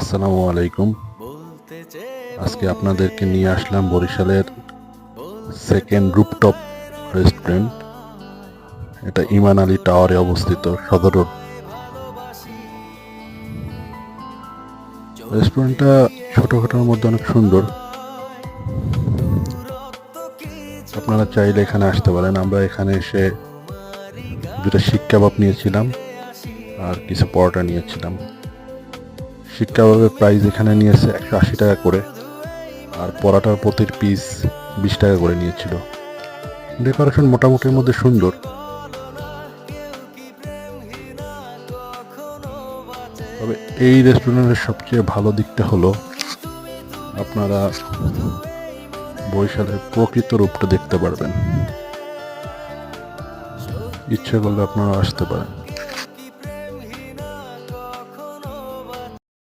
আসসালামু আলাইকুম। আজকে আপনাদেরকে নিয়ে আসলাম বরিশালের সেকেন্ড রুপটপ রেস্টুরেন্ট এটা ইমান আলী টাওয়ারে অবস্থিত সদর রোড। রেস্টুরেন্টটা ছোটোখাটোর মধ্যে অনেক সুন্দর। আপনারা চাইলে এখানে আসতে পারেন। আমরা এখানে এসে দুটো শিক নিয়েছিলাম আর কিছু পরোটা নিয়েছিলাম। শিক কাবাবের প্রাইস এখানে নিয়েছে একশো আশি টাকা করে। আর পরাটার প্রতির পিস বিশ টাকা করে নিয়েছিল। ডেকোরেশন মোটামুটির মধ্যে সুন্দর। তবে এই রেস্টুরেন্টের সবচেয়ে ভালো দিকটা হলো, আপনারা বরিশালের প্রকৃত রূপটা দেখতে পারবেন। ইচ্ছে করলে আপনারা আসতে পারেন।